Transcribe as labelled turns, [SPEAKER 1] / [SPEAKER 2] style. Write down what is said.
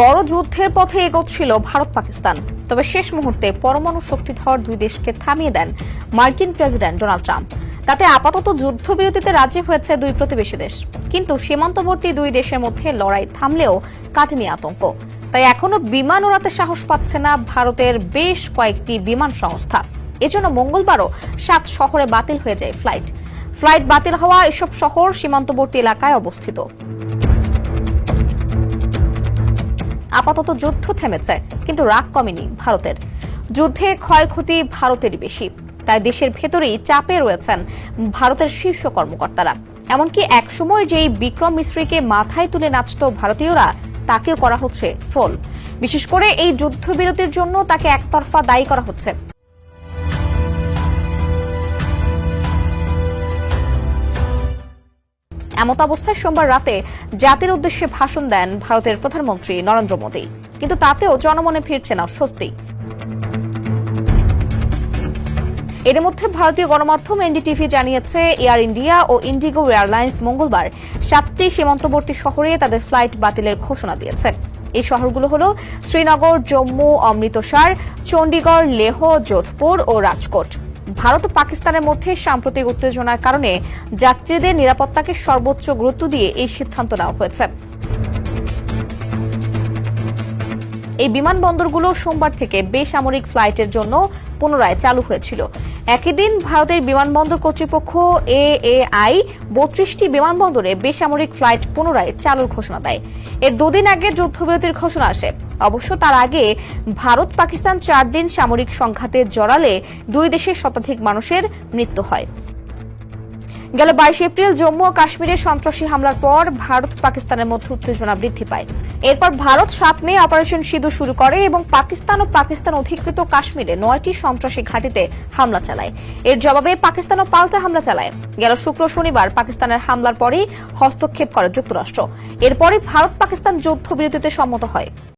[SPEAKER 1] বড় যুদ্ধের পথে এগোচ্ছিল ভারত পাকিস্তান। তবে শেষ মুহূর্তে পরমাণু শক্তিধর দুই দেশকে থামিয়ে দেন মার্কিন প্রেসিডেন্ট ডোনাল্ড ট্রাম্প। তাতে আপাতত যুদ্ধবিরতিতে রাজি হয়েছে দুই প্রতিবেশী দেশ। কিন্তু সীমান্তবর্তী দুই দেশের মধ্যে লড়াই থামলেও কাটেনি আতঙ্ক। তাই এখনও বিমান উড়াতে সাহস পাচ্ছে না ভারতের বেশ কয়েকটি বিমান সংস্থা। এজন্য মঙ্গলবারও সাত শহরে বাতিল হয়ে যায় ফ্লাইট। ফ্লাইট বাতিল হওয়া এসব শহর সীমান্তবর্তী এলাকায় অবস্থিত। আপাতত যুদ্ধ থেমেছে, কিন্তু রাগ কমেনি ভারতের। যুদ্ধে ক্ষয়ক্ষতি ভারতেরই বেশি, তাই দেশের ভেতরেই চাপে রয়েছেন ভারতের শীর্ষ কর্মকর্তারা। এমনকি একসময় যেই বিক্রম মিশ্রীকে মাথায় তুলে নাচত ভারতীয়রা, তাকেও করা হচ্ছে ট্রোল। বিশেষ করে এই যুদ্ধবিরতির জন্য তাকে একতরফা দায়ী করা হচ্ছে। এমত অবস্থায় সোমবার রাতে জাতির উদ্দেশ্যে ভাষণ দেন ভারতের প্রধানমন্ত্রী নরেন্দ্র মোদী। কিন্তু তাতেও জনমনে ফিরছে না স্বস্তি। এর মধ্যে ভারতীয় গণমাধ্যম এনডিটিভি জানিয়েছে, এয়ার ইন্ডিয়া ও ইন্ডিগো এয়ারলাইন্স মঙ্গলবার সাতটি সীমান্তবর্তী শহরে তাদের ফ্লাইট বাতিলের ঘোষণা দিয়েছে। এই শহরগুলো হল শ্রীনগর, জম্মু, অমৃতসর, চণ্ডীগড়, লেহ, যোধপুর ও রাজকোট। ভারত ও পাকিস্তানের মধ্যে সাম্প্রতিক উত্তেজনার কারণে যাত্রীদের নিরাপত্তাকে সর্বোচ্চ গুরুত্ব দিয়ে এই সিদ্ধান্ত নেওয়া হয়েছে। এই বিমানবন্দরগুলো সোমবার থেকে বেসামরিক ফ্লাইটের জন্য পুনরায় চালু হয়েছিল। একই দিন ভারতের বিমানবন্দর কর্তৃপক্ষ এ এ এএআই বত্রিশটি বিমানবন্দরে বেসামরিক ফ্লাইট পুনরায় চালুর ঘোষণা দেয়। এর দুদিন আগে যুদ্ধবিরতির ঘোষণা আসে। অবশ্য তার আগে ভারত পাকিস্তান চার দিন সামরিক সংঘাতে জড়ালে দুই দেশের শতাধিক মানুষের মৃত্যু হয়। গেল বাইশ এপ্রিল, জম্মু ও কাশ্মীরে সন্ত্রাসী হামলার পর ভারত পাকিস্তানের মধ্যে উত্তেজনা বৃদ্ধি পায়। এরপর ভারত সাত মে অপারেশন সিঁদু শুরু করে এবং পাকিস্তান ও পাকিস্তান অধিকৃত কাশ্মীরে নয়টি সন্ত্রাসী ঘাঁটিতে হামলা চালায়। এর জবাবে পাকিস্তানও পাল্টা হামলা চালায়। গেল শুক্র শনিবার পাকিস্তানের হামলার পরেই হস্তক্ষেপ করে যুক্তরাষ্ট্র। এরপরই ভারত পাকিস্তান যুদ্ধবিরতিতে সম্মত হয়।